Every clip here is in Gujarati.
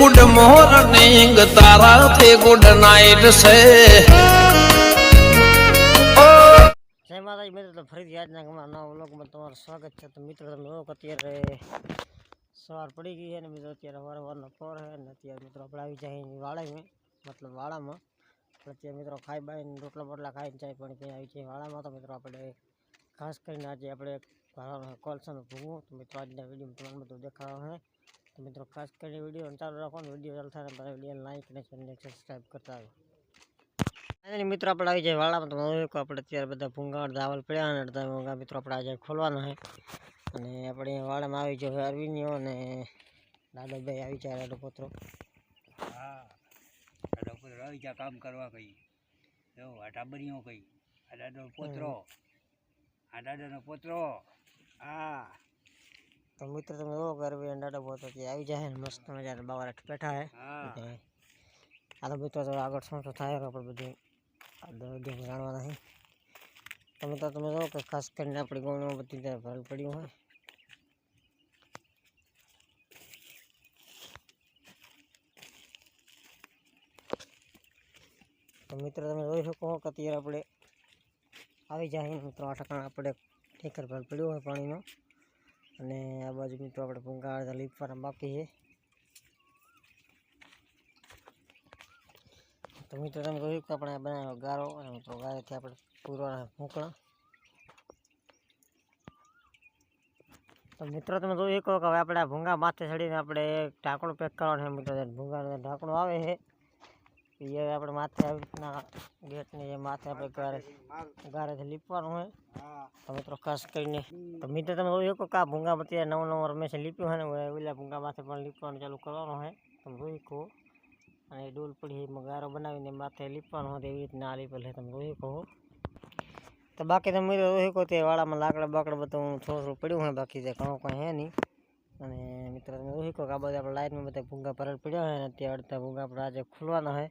ગુડ મોર્નિંગ તારા તે ગુડ નાઇટ છે જય માતાજી મિત્રો તો ફરી યાદના અમારા નવા વ્લોગમાં તમારું સ્વાગત છે તો મિત્રો તમે લોકો અત્યારે સવાર પડી ગઈ છે ને મિત્રો અત્યારે વારવારનો પોર છે ને અત્યારે મિત્રો આપણે આવી જાય વાળામાં મતલબ વાળામાં પછી મિત્રો ખાઈ બાઈને રોટલા બોટલા ખાઈને જાય પણ ત્યાં આવી જાય વાળામાં તો મિત્રો આપણે ખાસ કરીને આજે આપણે કોલસાનું ભૂવું તો મિત્રો આજના વિડીયોમાં તમારે બધું દેખાવાનું મિત્રો ખાસ કરીને વિડીયો ચાલુ રાખવાનો વિડીયો ચાલુ થાય મારા વિડીયો લાઈક અને ચેનલને સબસ્ક્રાઈબ કરતા આવ્યો મિત્રો આપણે આવી જાય વાળામાં તો હવે આપણે અત્યારે બધા ભૂંગાળ દાવલ પડ્યા અને અડધા ભૂંગા મિત્રો આપણે આજે ખોલવાના છે અને આપણે વાળામાં આવી જાય અરવિંદો અને દાદાભાઈ આવી જાય રાડો પુત્રો પુત્ર આવી કામ કરવા કહી જો આ ટાબરીઓ કહી આ દાદો પોતરો આ દાદાનો પોતરો હા तो मित्र तुम वो घर भी अंडा डब होता है आई जाए मस्त मजा रहा बाबा रख बैठा है आलो हाँ। मित्र तो आगे सुन तो था यार बढ़ दिन जान वाला है तो मित्र तुम वो तो खास करने अपनी गाँव में बती तरह फल पड़ी हुआ तो मित्र तुम वही तो कहो कतियर अपने आई जाए मित्र अटकाना अपने ठेकर फल पड़ी हुआ पानी में અને આ બાજુ મિત્રો આપણે ભૂંગાળ લીપ ફાર્મ બાકી છે તો મિત્રો તમે જોયું કે આપણે બનાવેલો ગારો અને મિત્રો ગારેથી આપણે પૂરવાના ભૂંકણા તો મિત્રો તમે જોયું કહો કે હવે આપણે આ ભૂંગા માથે ચડીને આપણે ઢાંકણું પેક કરવાનું છે મિત્રો ઢૂંગાનું ઢાંકણું આવે છે ये આપણે માથે આવીના ગેટની જે માથે આપણે ગારેજ ગારેજ લીપવાનું હોય તો મિત્રો ખાસ કરીને તો મિત્રો તમે જોયું કે કા ભૂંગા બત્યા નવ નવ રમેશ લીપ્યું હોય ને ઓલા ભૂંગા માથે પણ લીપવાનું ચાલુ કરવાનું હોય તમે જોઈ કહો અને ડોલ પડી એમાં ગારો બનાવીને માથે લીપવાનું હોય એવી રીતના આ લીપેલ છે તમે જોઈ કહો તો બાકી તમે જોઈ કહો તે વાળામાં લાકડા બાકડા બધું થોડું થોડું પડ્યું હોય બાકી જે ઘણું કંઈ હે નહીં અને મિત્રો તમે જોઈ કહો કે આ બધા આપણે લાઇનમાં બધા ભૂંગા ભરેલ પડ્યા હોય ને ત્યાં અડધા ભૂંગા આપણે આજે ખુલવાના હોય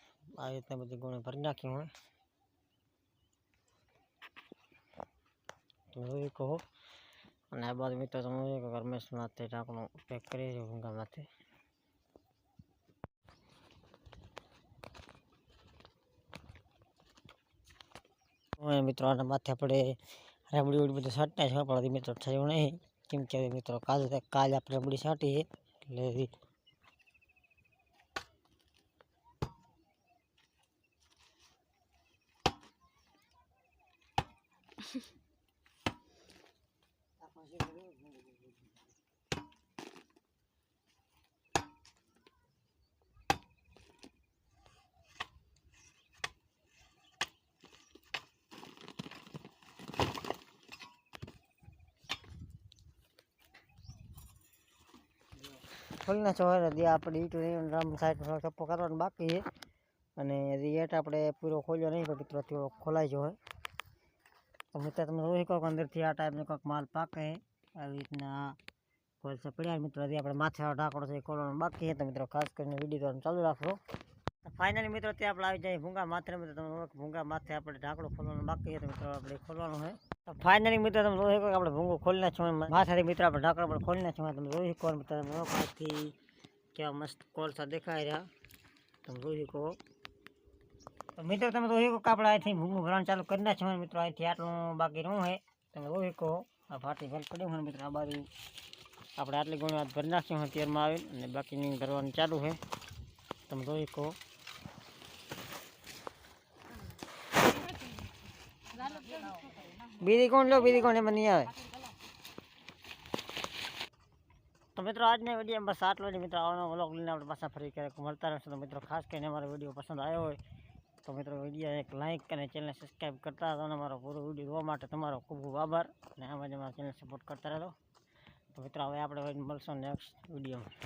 આ એટમે બધું ભર નાખીયું તોય કહો અને આ બાદ મિત્રો તમને એક ગરમેશના ટેટકનો ચેક કરી નું ગામે છે ઓય મિત્રો આના માથે પડે રેમડી ઉડી બધા છટને છા પડતી મિત્રો છે નહીં કેમ કે મિત્રો કાલે કાલે રેમડી છાટી લેવી ફૂલના ચોર હજી આપણે ઈટ રામ સાઈડ થોડો ચપ્પો કરવાનો બાકી છે અને હજી એટ આપણે પૂરો ખોલ્યો નહીં પણ થોડો ખોલાઈ જો હોય તો તમે જોઈ શકો અંદરથી આ ટાઈપનો કંઈક માલ પાકે આવી રીતના કોલસા પડ્યા મિત્રો હજી આપણે માથાનો ઢાંકણો છે એ ખોલવાનો બાકી છે તો મિત્રો ખાસ કરીને વિડીયો ચાલુ રાખજો ફાઇનલી મિત્રો ત્યાં આપણે આવી જાય ભૂંગા માથે મિત્રો તમે ભૂંગા માથે આપણે ઢાંકડો ખોલવાનું બાકી છે તો મિત્રો આપણે ખોલવાનું છે તો ફાઇનલી મિત્રો તમે જોઈ શકો આપણે ભૂંગો ખોલી નાખ્યું માથાથી મિત્રો આપણે ઢાંકણો પણ ખોલી નાખ્યું તમે જોઈ શકો મિત્રો કેવા મસ્ત કોલસા દેખાય રહ્યા તમે જોઈ શકો મિત્રો તમે તો એ કો કપડા આથી ભૂમુ ભરન ચાલુ કરના છે મિત્રો આથી આટલું બાકી નું છે તમે જોઈકો આ ભાટી ભલ પડ્યું મિત્રો આ બારી આપણે આટલી ઘણો આટ ભર નાખ્યું છે 13 માં આવે અને બાકી ની ભરવાનું ચાલુ છે તમે જોઈકો બીડી કોણ લો બીડી કોણ બન્યા તમે મિત્રો આજ ની વીડિયો માં બસ આટલું મિત્રો આવનો વ્લોગ લીને આપણે પાછા ફરી કમ タル હશે તો મિત્રો ખાસ કે અમારો વિડિયો પસંદ આયો હોય તો મિત્રો વિડીયો એક લાઇક અને ચેનલ સબસ્ક્રાઈબ કરતા હતો અને અમારો પૂરો વિડીયો જોવા માટે તમારો ખૂબ ખૂબ આભાર અને આમાં જ અમારા ચેનલ સપોર્ટ કરતા રહો તો મિત્રો હવે આપણે મળશું નેક્સ્ટ વિડીયોમાં